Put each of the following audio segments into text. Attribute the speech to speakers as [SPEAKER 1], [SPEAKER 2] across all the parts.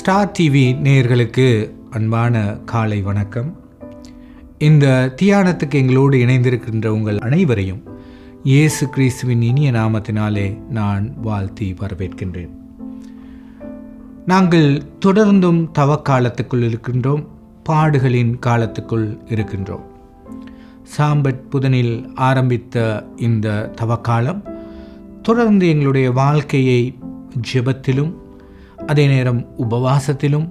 [SPEAKER 1] Star TV நேயர்களுக்கு அன்பான காலை வணக்கம். இந்த தியானத்துக்கு எங்களோடு இணைந்திருக்கின்ற உங்கள் அனைவரையும் இயேசு கிறிஸ்துவின் இனிய நாமத்தினாலே நான் வாழ்த்தி வரவேற்கின்றேன். நாங்கள் தொடர்ந்தும் தவக்காலத்துக்குள் இருக்கின்றோம் பாடுகளின் காலத்துக்குள் இருக்கின்றோம். சாம்பட் புதனில் ஆரம்பித்த இந்த தவக்காலம் தொடர்ந்து எங்களுடைய வாழ்க்கையை ஜெபத்திலும் அதே நேரம் உபவாசத்திலும்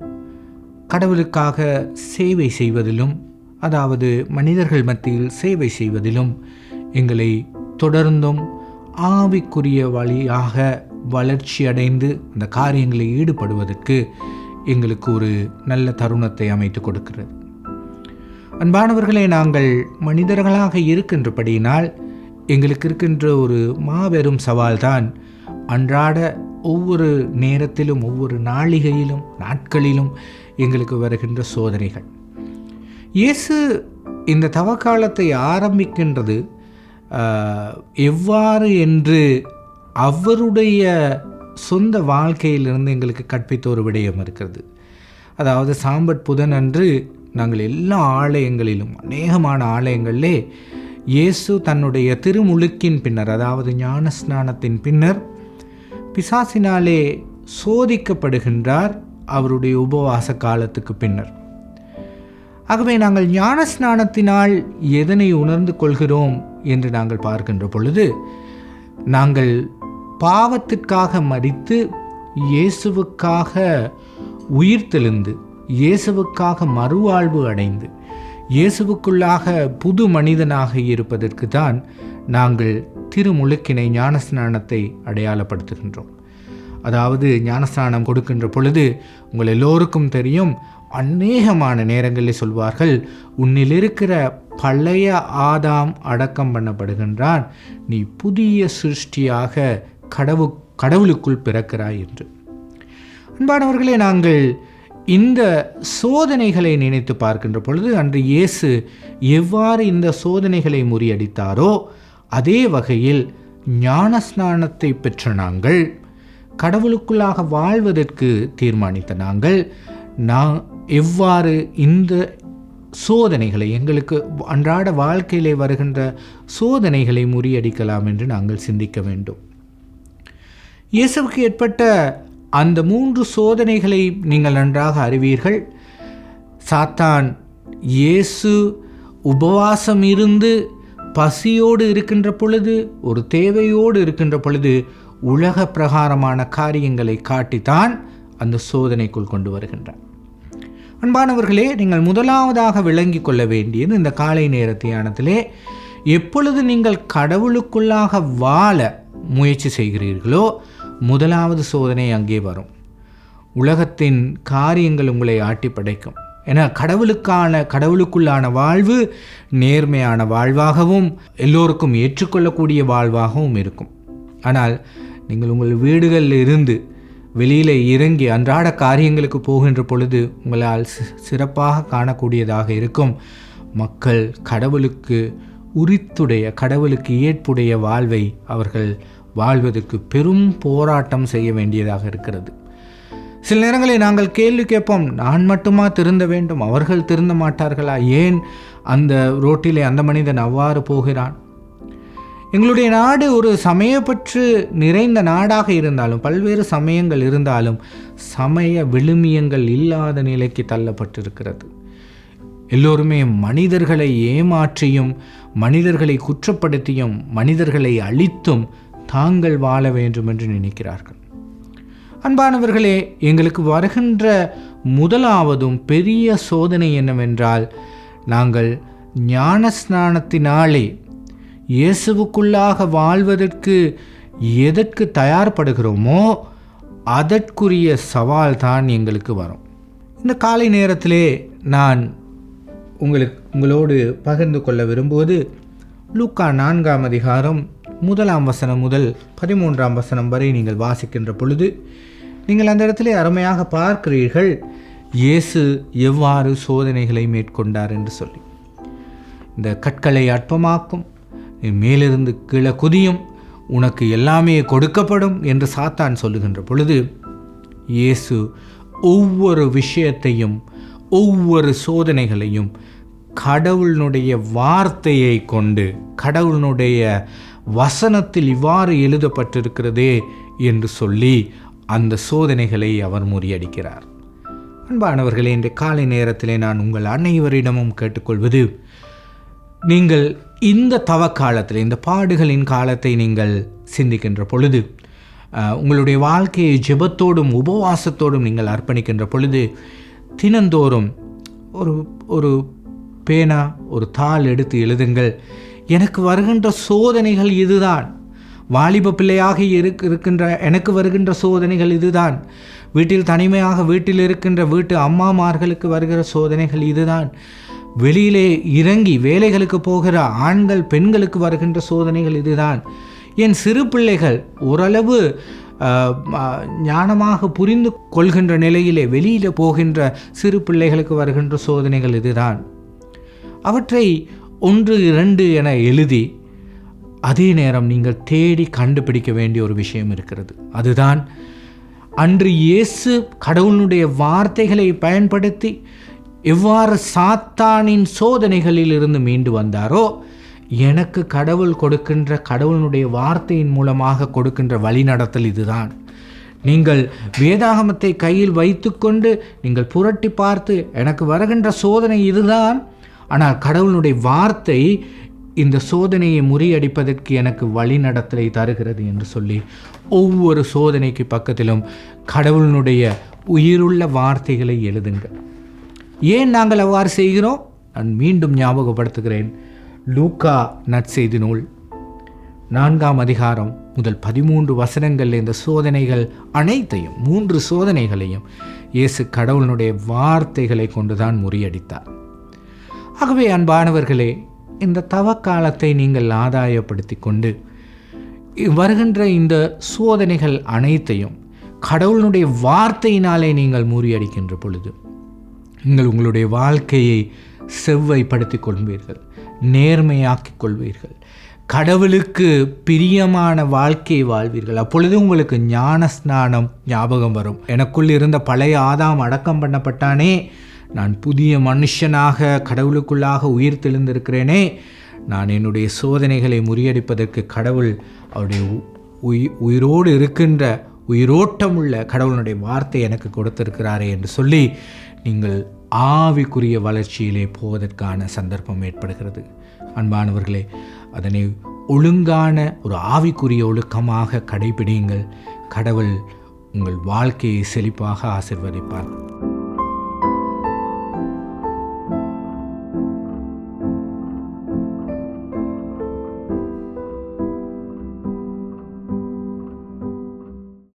[SPEAKER 1] கடவுளுக்காக சேவை செய்வதிலும் அதாவது மனிதர்கள் மத்தியில் சேவை செய்வதிலும் எங்களை தொடர்ந்தும் ஆவிக்குரிய வழியாக வளர்ச்சி அடைந்து அந்த காரியங்களில் ஈடுபடுவதற்கு எங்களுக்கு ஒரு நல்ல தருணத்தை அமைத்து கொடுக்கிறது. அன்பானவர்களே நாங்கள் மனிதர்களாக இருக்கின்றபடியினால் எங்களுக்கு இருக்கின்ற ஒரு மாபெரும் சவால்தான் அன்றாட ஒவ்வொரு நேரத்திலும் ஒவ்வொரு நாளிகையிலும் நாட்களிலும் எங்களுக்கு வருகின்ற சோதனைகள். இயேசு இந்த தவக்காலத்தை ஆரம்பிக்கின்றது எவ்வாறு என்று அவருடைய சொந்த வாழ்க்கையிலிருந்து எங்களுக்கு கற்பித்த ஒரு விடயம் இருக்கிறது. அதாவது சாம்பட் புதன் அன்று நாங்கள் எல்லா ஆலயங்களிலும் அநேகமான ஆலயங்களிலே இயேசு தன்னுடைய திருமுழுக்கின் பின்னர் அதாவது ஞான ஸ்நானத்தின் பின்னர் பிசாசினாலே சோதிக்கப்படுகின்றார் அவருடைய உபவாச காலத்துக்கு பின்னர். ஆகவே நாங்கள் ஞான ஸ்நானத்தினால் எதனை உணர்ந்து கொள்கிறோம் என்று நாங்கள் பார்க்கின்ற பொழுது நாங்கள் பாவத்திற்காக மறித்து இயேசுவுக்காக உயிர் தெளிந்து இயேசுவுக்காக மறுவாழ்வு அடைந்து இயேசுவுக்குள்ளாக புது மனிதனாக இருப்பதற்கு தான் நாங்கள் திருமுழுக்கினை ஞானஸ்நானத்தை அடையாளப்படுத்துகின்றோம். அதாவது ஞானஸ்நானம் கொடுக்கின்ற பொழுது உங்கள் எல்லோருக்கும் தெரியும் அநேகமான நேரங்களில் சொல்வார்கள் உன்னில் இருக்கிற பழைய ஆதாம் அடக்கம் பண்ணப்படுகின்றான் நீ புதிய சிருஷ்டியாக கடவு கடவுளுக்குள் பிறக்கிறாய் என்று. அன்பானவர்களே நாங்கள் இந்த சோதனைகளை நினைத்து பார்க்கின்ற பொழுது அன்று இயேசு எவ்வாறு இந்த சோதனைகளை முறியடித்தாரோ அதே வகையில் ஞானஸ்நானத்தை பெற்ற நாங்கள் கடவுளுக்குள்ளாக வாழ்வதற்கு தீர்மானித்த நாங்கள் நான் எவ்வாறு இந்த சோதனைகளை எங்களுக்கு அன்றாட வாழ்க்கையிலே வருகின்ற சோதனைகளை முறியடிக்கலாம் என்று நாங்கள் சிந்திக்க வேண்டும். இயேசுவுக்கு ஏற்பட்ட அந்த மூன்று சோதனைகளை நீங்கள் நன்றாக அறிவீர்கள். சாத்தான் இயேசு உபவாசம் இருந்து பசியோடு இருக்கின்ற பொழுது ஒரு தேவையோடு இருக்கின்ற பொழுது உலக பிரகாரமான காரியங்களை காட்டித்தான் அந்த சோதனைக்குள் கொண்டு வருகின்றார். அன்பானவர்களே நீங்கள் முதலாவதாக விளங்கிக் கொள்ள வேண்டியது இந்த காலை நேர தியானத்திலே எப்பொழுது நீங்கள் கடவுளுக்குள்ளாக வாழ முயற்சி செய்கிறீர்களோ முதலாவது சோதனை அங்கே வரும். உலகத்தின் காரியங்கள் உங்களை ஆட்டி படைக்கும் ஏன்னா கடவுளுக்கான கடவுளுக்குள்ளான வாழ்வு நேர்மையான வாழ்வாகவும் எல்லோருக்கும் ஏற்றுக்கொள்ளக்கூடிய வாழ்வாகவும் இருக்கும். ஆனால் நீங்கள் உங்கள் வீடுகளில் இருந்து வெளியில் இறங்கி அன்றாட காரியங்களுக்கு போகின்ற பொழுது உங்களால் சிறப்பாக காணக்கூடியதாக இருக்கும். மக்கள் கடவுளுக்கு உரித்துடைய கடவுளுக்கு ஏற்புடைய வாழ்வை அவர்கள் வாழ்வதற்கு பெரும் போராட்டம் செய்ய வேண்டியதாக இருக்கிறது. சில நேரங்களில் நாங்கள் கேள்வி கேட்போம் நான் மட்டுமா திருந்த வேண்டும்? அவர்கள் திருந்த மாட்டார்களா? ஏன் அந்த ரோட்டிலே அந்த மனிதன் அவ்வாறு போகிறான்? எங்களுடைய நாடு ஒரு சமயப்பற்று நிறைந்த நாடாக இருந்தாலும் பல்வேறு சமயங்கள் இருந்தாலும் சமய விழுமியங்கள் இல்லாத நிலைக்கு தள்ளப்பட்டிருக்கிறது. எல்லோருமே மனிதர்களை ஏமாற்றியும் மனிதர்களை குற்றப்படுத்தியும் மனிதர்களை அழித்தும் தாங்கள் வாழ வேண்டும் என்று நினைக்கிறார்கள். அன்பானவர்களே எங்களுக்கு வருகின்ற முதலாவதும் பெரிய சோதனை என்னவென்றால் நாங்கள் ஞானஸ்நானத்தினாலே இயேசுவுக்குள்ளாக வாழ்வதற்கு எதற்கு தயார்படுகிறோமோ அதற்குரிய சவால் தான் எங்களுக்கு வரும். இந்த காலை நேரத்திலே நான் உங்களுக்கு உங்களோடு பகிர்ந்து கொள்ள விரும்புவது லூக்கா நான்காம் அதிகாரம் முதலாம் வசனம் முதல் பதிமூன்றாம் வசனம் வரை நீங்கள் வாசிக்கின்ற பொழுது நீங்கள் அந்த இடத்திலே அருமையாக பார்க்கிறீர்கள் இயேசு எவ்வாறு சோதனைகளை மேற்கொண்டார் என்று சொல்லி. இந்த கற்களை அற்பமாக்கும் மேலிருந்து கீழே குதியும் உனக்கு எல்லாமே கொடுக்கப்படும் என்று சாத்தான் சொல்லுகின்ற பொழுது இயேசு ஒவ்வொரு விஷயத்தையும் ஒவ்வொரு சோதனைகளையும் கடவுளினுடைய வார்த்தையை கொண்டு கடவுளினுடைய வசனத்தில் இவ்வாறு எழுதப்பட்டிருக்கிறதே என்று சொல்லி அந்த சோதனைகளை அவர் முறியடிக்கிறார். அன்பானவர்களே இன்று காலை நேரத்திலே நான் உங்கள் அனைவரிடமும் கேட்டுக்கொள்வது நீங்கள் இந்த தவக்காலத்தில் இந்த பாடுகளின் காலத்தை நீங்கள் சிந்திக்கின்ற பொழுது உங்களுடைய வாழ்க்கையை ஜெபத்தோடும் உபவாசத்தோடும் நீங்கள் அர்ப்பணிக்கின்ற பொழுது தினந்தோறும் ஒரு ஒரு பேனா ஒரு தாள் எடுத்து எழுதுங்கள். எனக்கு வருகின்ற சோதனைகள் இதுதான். வாலிப பிள்ளையாக இருக் இருக்கின்ற எனக்கு வருகின்ற சோதனைகள் இதுதான். வீட்டில் தனிமையாக வீட்டில் இருக்கின்ற வீட்டு அம்மாமார்களுக்கு வருகிற சோதனைகள் இதுதான். வெளியிலே இறங்கி வேலைகளுக்கு போகிற ஆண்கள் பெண்களுக்கு வருகின்ற சோதனைகள் இதுதான். என் சிறு பிள்ளைகள் ஓரளவு ஞானமாக புரிந்து கொள்கின்ற நிலையிலே வெளியில் போகின்ற சிறு பிள்ளைகளுக்கு வருகின்ற சோதனைகள் இதுதான். அவற்றை ஒன்று இரண்டு என எழுதி அதே நேரம் நீங்கள் தேடி கண்டுபிடிக்க வேண்டிய ஒரு விஷயம் இருக்கிறது. அதுதான் அன்று இயேசு கடவுளுடைய வார்த்தைகளை பயன்படுத்தி எவ்வாறு சாத்தானின் சோதனைகளில் இருந்து மீண்டு வந்தாரோ எனக்கு கடவுள் கொடுக்கின்ற கடவுளுடைய வார்த்தையின் மூலமாக கொடுக்கின்ற வழிநடத்தல் இதுதான். நீங்கள் வேதாகமத்தை கையில் வைத்துக்கொண்டு நீங்கள் புரட்டி பார்த்து எனக்கு வருகின்ற சோதனை இதுதான் ஆனால் கடவுளுடைய வார்த்தை இந்த சோதனையை முறியடிப்பதற்கு எனக்கு வழிநடத்தலை தருகிறது என்று சொல்லி ஒவ்வொரு சோதனைக்கு பக்கத்திலும் கடவுளினுடைய உயிருள்ள வார்த்தைகளை எழுதுங்கள். ஏன் நாங்கள் அவ்வாறு செய்கிறோம்? நான் மீண்டும் ஞாபகப்படுத்துகிறேன். லூக்கா நற்செய்தி நூல் நான்காம் அதிகாரம் முதல் பதிமூன்று வசனங்களில் இந்த சோதனைகள் அனைத்தையும் மூன்று சோதனைகளையும் இயேசு கடவுளினுடைய வார்த்தைகளை கொண்டுதான் முறியடித்தார். ஆகவே அன்பானவர்களே இந்த தவக்காலத்தை நீங்கள் ஆதாயப்படுத்தி கொண்டு வருகின்ற இந்த சோதனைகள் அனைத்தையும் கடவுளுடைய வார்த்தையினாலே நீங்கள் முறியடிக்கின்ற பொழுது நீங்கள் உங்களுடைய வாழ்க்கையை செவ்வைப்படுத்தி கொள்வீர்கள் நேர்மையாக்கிக் கொள்வீர்கள். கடவுளுக்கு பிரியமான வாழ்க்கையை வாழ்வீர்கள். அப்பொழுது உங்களுக்கு ஞான ஸ்நானம் ஞாபகம் வரும். எனக்குள் இருந்த பழைய ஆதாம் அடக்கம் பண்ணப்பட்டானே நான் புதிய மனுஷனாக கடவுளுக்குள்ளாக உயிர் தெளிந்திருக்கிறேனே. நான் என்னுடைய சோதனைகளை முறியடிப்பதற்கு கடவுள் அவருடைய உ- உயி- உயிரோடு இருக்கின்ற உயிரோட்டமுள்ள கடவுளுடைய வார்த்தை எனக்கு கொடுத்திருக்கிறாரே என்று சொல்லி நீங்கள் ஆவிக்குரிய வளர்ச்சியிலே போவதற்கான சந்தர்ப்பம் ஏற்படுகிறது. அன்பானவர்களே அதனை ஒழுங்கான ஒரு ஆவிக்குரிய ஒழுக்கமாக கடைபிடியுங்கள். கடவுள் உங்கள் வாழ்க்கையை செழிப்பாக ஆசிர்வதிப்பார்.